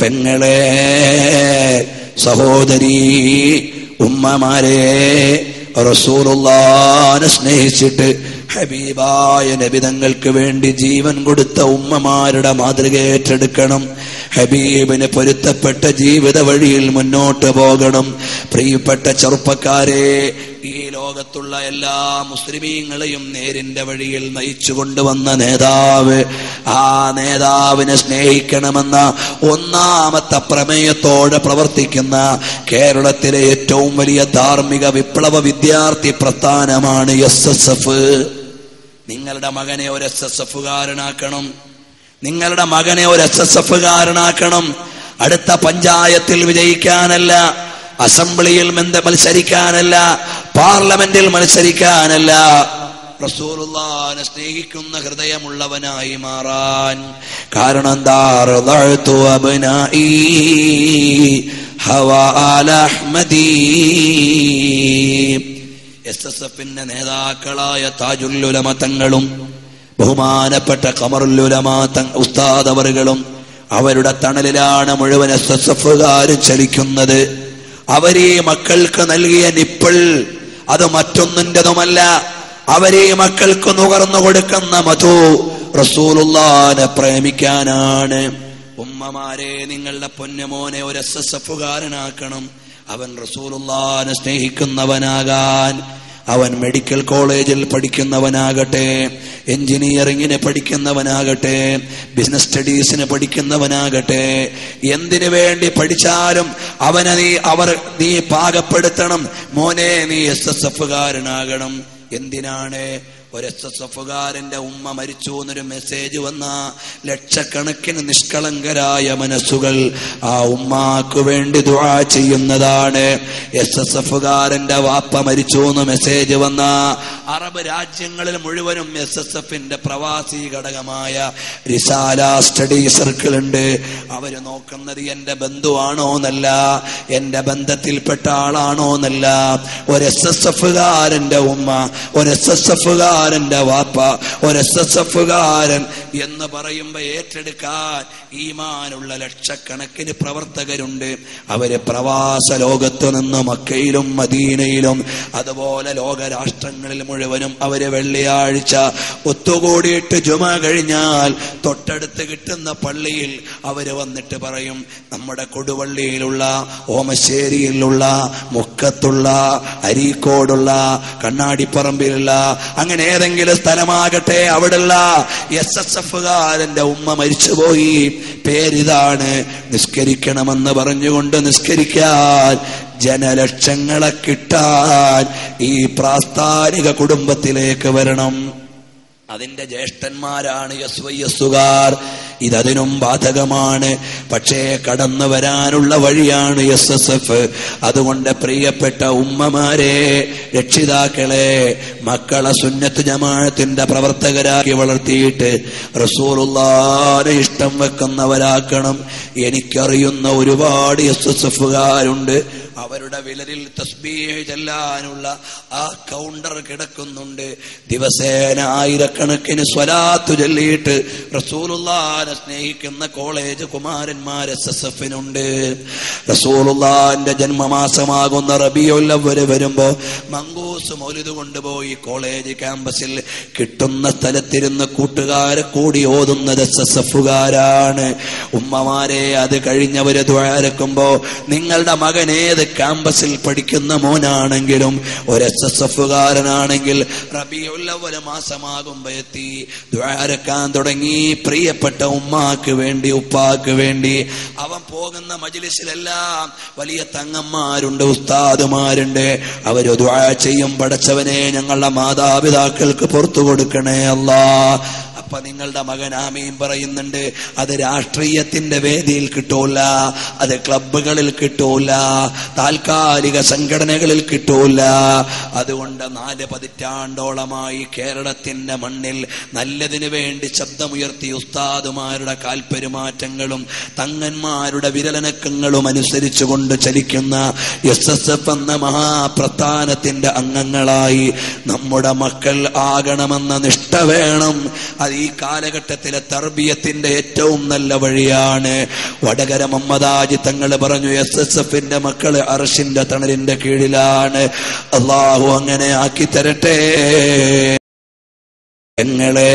പെങ്ങളെ സഹോദരി ഉമ്മമാരെ റസൂലുള്ളാനെ സ്നേഹിച്ചിട്ട് ഹബീബായ നബിതങ്ങൾക്ക് വേണ്ടി ജീവൻ കൊടുത്ത ഉമ്മമാരുടെ മാതൃക ഏറ്റെടുക്കണം. ഹബീബിന് പൊരുത്തപ്പെട്ട ജീവിത വഴിയിൽ മുന്നോട്ട് പോകണം. പ്രിയപ്പെട്ട ചെറുപ്പക്കാരെ ലോകത്തുള്ള എല്ലാ മുസ്ലിമീങ്ങളെയും നേരിന്റെ വഴിയിൽ നയിച്ചു കൊണ്ടുവന്ന നേതാവ് ആ നേതാവിനെ സ്നേഹിക്കണമെന്ന ഒന്നാമത്തെ പ്രമേയത്തോടെ പ്രവർത്തിക്കുന്ന കേരളത്തിലെ ഏറ്റവും വലിയ ധാർമ്മിക വിപ്ലവ വിദ്യാർത്ഥി പ്രസ്ഥാനമാണ് എസ് എസ് എഫ് നിങ്ങളുടെ മകനെ ഒരു എസ് എസ് എഫുകാരനാക്കണം നിങ്ങളുടെ മകനെ ഒരു എസ് എസ് എഫുകാരനാക്കണം അടുത്ത പഞ്ചായത്തിൽ വിജയിക്കാനല്ല അസംബ്ലിയിൽ മത്സരിക്കാനല്ല പാർലമെന്റിൽ മത്സരിക്കാനല്ല. റസൂലുള്ളാനെ സ്നേഹിക്കുന്ന ഹൃദയമുള്ളവനായി മാറാൻ കാരണം എന്താ? എസ് എസ് എഫിന്റെ നേതാക്കളായ താജുല്ലുലമ തങ്ങളും ബഹുമാനപ്പെട്ട കമറുല്ലുലമ ഉസ്താദ് അവറുകളും അവരുടെ തണലിലാണ് മുഴുവൻ എസ് എസ് എഫുകാരും ചലിക്കുന്നത്. അവരീ മക്കൾക്ക് നൽകിയ നിപ്പിൾ അത് മറ്റൊന്നിന്റെതുമല്ല. അവരെ മക്കൾക്ക് നുകർന്നു കൊടുക്കുന്ന മധു റസൂലുള്ളാനെ പ്രേമിക്കാനാണ്. ഉമ്മമാരെ നിങ്ങളുടെ പൊന്നമോനെ ഒരു എസ് എസ് എഫുകാരനാക്കണം അവൻ റസൂലുള്ളാനെ സ്നേഹിക്കുന്നവനാകാൻ അവൻ മെഡിക്കൽ കോളേജിൽ പഠിക്കുന്നവനാകട്ടെ എഞ്ചിനീയറിംഗിന് പഠിക്കുന്നവനാകട്ടെ ബിസിനസ് സ്റ്റഡീസിന് പഠിക്കുന്നവനാകട്ടെ. എന്തിനു വേണ്ടി പഠിച്ചാലും അവനെ നീ അവർ നീ പാകപ്പെടുത്തണം. മോനെ നീ എസ് എസ് എഫുകാരനാകണം എന്തിനാണ് ഒരു എസ് എസ് എഫുകാരന്റെ ഉമ്മ മരിച്ചു എന്നൊരു മെസ്സേജ് വന്ന ലക്ഷക്കണക്കിന് നിഷ്കളങ്കരായ മനസ്സുകൾ ആ ഉമ്മാക്ക് വേണ്ടി ദുആ ചെയ്യുന്നതാണ്. എസ് എസ് എഫുകാരന്റെ വാപ്പ മരിച്ചു എന്ന് മെസ്സേജ് വന്ന അറബ് രാജ്യങ്ങളിൽ മുഴുവനും എസ് എസ് എഫിന്റെ പ്രവാസി ഘടകമായ റിസാല സ്റ്റഡി സർക്കിൾ ഉണ്ട് അവർ നോക്കുന്നത് എന്റെ ബന്ധുവാണോ എന്നല്ല എന്റെ ബന്ധത്തിൽപ്പെട്ട ആളാണോ എന്നല്ല. ഒരു എസ് എസ് എഫുകാരന്റെ ഉമ്മ ഒരു എസ് എസ് എഫുകാരന്റെ വാപ്പ ഒരു എസ് എസ് എഫുകാരൻ എന്ന് പറയുമ്പോ ഏറ്റെടുക്കാൻ ഈമാനുള്ള ലക്ഷക്കണക്കിന് പ്രവർത്തകരുണ്ട്. അവർ പ്രവാസ ലോകത്ത് നിന്ന് മക്കയിലും മദീനയിലും അതുപോലെ ലോകരാഷ്ട്രങ്ങളിൽ മുഴുവനും അവർ വെള്ളിയാഴ്ച ഒത്തുകൂടിയിട്ട് ജുമ കഴിഞ്ഞാൽ തൊട്ടടുത്ത് കിട്ടുന്ന പള്ളിയിൽ അവർ വന്നിട്ട് പറയും നമ്മുടെ കൊടുവള്ളിയിലുള്ള ഓമശ്ശേരിയിലുള്ള മുക്കത്തുള്ള അരീക്കോടുള്ള കണ്ണാടിപ്പറമ്പിലുള്ള അങ്ങനെ ഏതെങ്കിലും സ്ഥലമാകട്ടെ അവിടെയുള്ള എസ് എസ് എഫുകാരന്റെ ഉമ്മ മരിച്ചുപോയി. പേരിതാണ് നിസ്കരിക്കണമെന്ന് പറഞ്ഞുകൊണ്ട് നിസ്കരിക്കാൻ ജനലക്ഷങ്ങളെ കിട്ടാൻ ഈ പ്രാസ്ഥാനിക കുടുംബത്തിലേക്ക് വരണം. അതിന്റെ ജ്യേഷ്ഠന്മാരാണ് എസുകാർ ഇതതിനും ബാധകമാണ്. പക്ഷേ കടന്നു വരാനുള്ള വഴിയാണ് എസ് എസ് എഫ് അതുകൊണ്ട് പ്രിയപ്പെട്ട ഉമ്മമാരെ രക്ഷിതാക്കളെ മക്കളെ സുന്നത്ത് ജമാഅത്തിന്റെ പ്രവർത്തകരാക്കി വളർത്തിയിട്ട് റസൂറുള്ളാരെ ഇഷ്ടം വെക്കുന്നവരാക്കണം. എനിക്കറിയുന്ന ഒരുപാട് എസ് എസ് എഫുകാരുണ്ട് അവരുടെ വിലരിൽ തസ്ബീഹ് ചെല്ലാനുള്ള ആ കൗണ്ടർ കിടക്കുന്നുണ്ട്. ദിവസേന ആയിരക്കണക്കിന് സ്വലാത്തു ചൊല്ലിയിട്ട് റസൂലുള്ളാഹിനെ സ്നേഹിക്കുന്ന കോളേജ് കുമാരന്മാർ എസ് എസ് എഫിനുണ്ട്. റസൂലുല്ലാന്റെ ജന്മമാസമാകുന്ന റബിയൊല്ലവര് വരുമ്പോ മങ്കൂസ് മൗലിദ് കൊണ്ടുപോയി കോളേജ് ക്യാമ്പസിൽ കിട്ടുന്ന സ്ഥലത്തിരുന്ന് കൂട്ടുകാരെ കൂടി ഓതുന്നത് എസ് എസ് എഫുകാരാണ്. ഉമ്മമാരെ അത് കഴിഞ്ഞവര് ദ്വാരക്കുമ്പോ നിങ്ങളുടെ മകൻ ഏത് ക്യാമ്പസിൽ പഠിക്കുന്ന മോനാണെങ്കിലും ഒരു എസ് എസ് എഫുകാരനാണെങ്കിൽ റബിയുല്ലവല മാസമാകുമ്പോ എത്തി. ദ്വാരക്കാൻ തുടങ്ങി. പ്രിയപ്പെട്ട ഉമ്മാക്ക് വേണ്ടി ഉപ്പാക്ക് വേണ്ടി. അവൻ പോകുന്ന മജിലിസിലെല്ലാം വലിയ തങ്ങന്മാരുണ്ട് ഉസ്താദുമാരുണ്ട്. അവർ ദ്വാ ചെയ്യും പടച്ചവനെ ഞങ്ങളുടെ മാതാപിതാക്കൾക്ക് പുറത്തു കൊടുക്കണേ അല്ലാ അപ്പൊ നിങ്ങളുടെ മകൻ ആമയും പറയുന്നുണ്ട് അത് രാഷ്ട്രീയത്തിന്റെ വേദിയിൽ കിട്ടൂല അത് ക്ലബുകളിൽ കിട്ടൂല താൽക്കാലിക സംഘടനകളിൽ കിട്ടൂല. അതുകൊണ്ട് നാല് പതിറ്റാണ്ടോളമായി കേരളത്തിന്റെ മണ്ണിൽ നല്ലതിനു വേണ്ടി ശബ്ദമുയർത്തി ഉസ്താദുമാരുടെ കാൽപ്പെരുമാറ്റങ്ങളും തങ്ങന്മാരുടെ വിരലനക്കങ്ങളും അനുസരിച്ചുകൊണ്ട് ചലിക്കുന്ന എസ് എസ് എഫ് എന്ന മഹാപ്രസ്ഥാനത്തിന്റെ അംഗങ്ങളായി നമ്മുടെ മക്കൾ ആകണമെന്ന നിഷ്ഠ വേണം. അത് ഈ കാലഘട്ടത്തിലെ തർബീയത്തിന്റെ ഏറ്റവും നല്ല വഴിയാണ്. വടകര മമ്മദാജി തങ്ങൾ പറഞ്ഞു എസ് എസ് എഫിന്റെ മക്കൾ അർഷിന്റെ തണലിന്റെ കീഴിലാണ്. അള്ളാഹു അങ്ങനെ ആക്കി തരട്ടെ ഞങ്ങളെ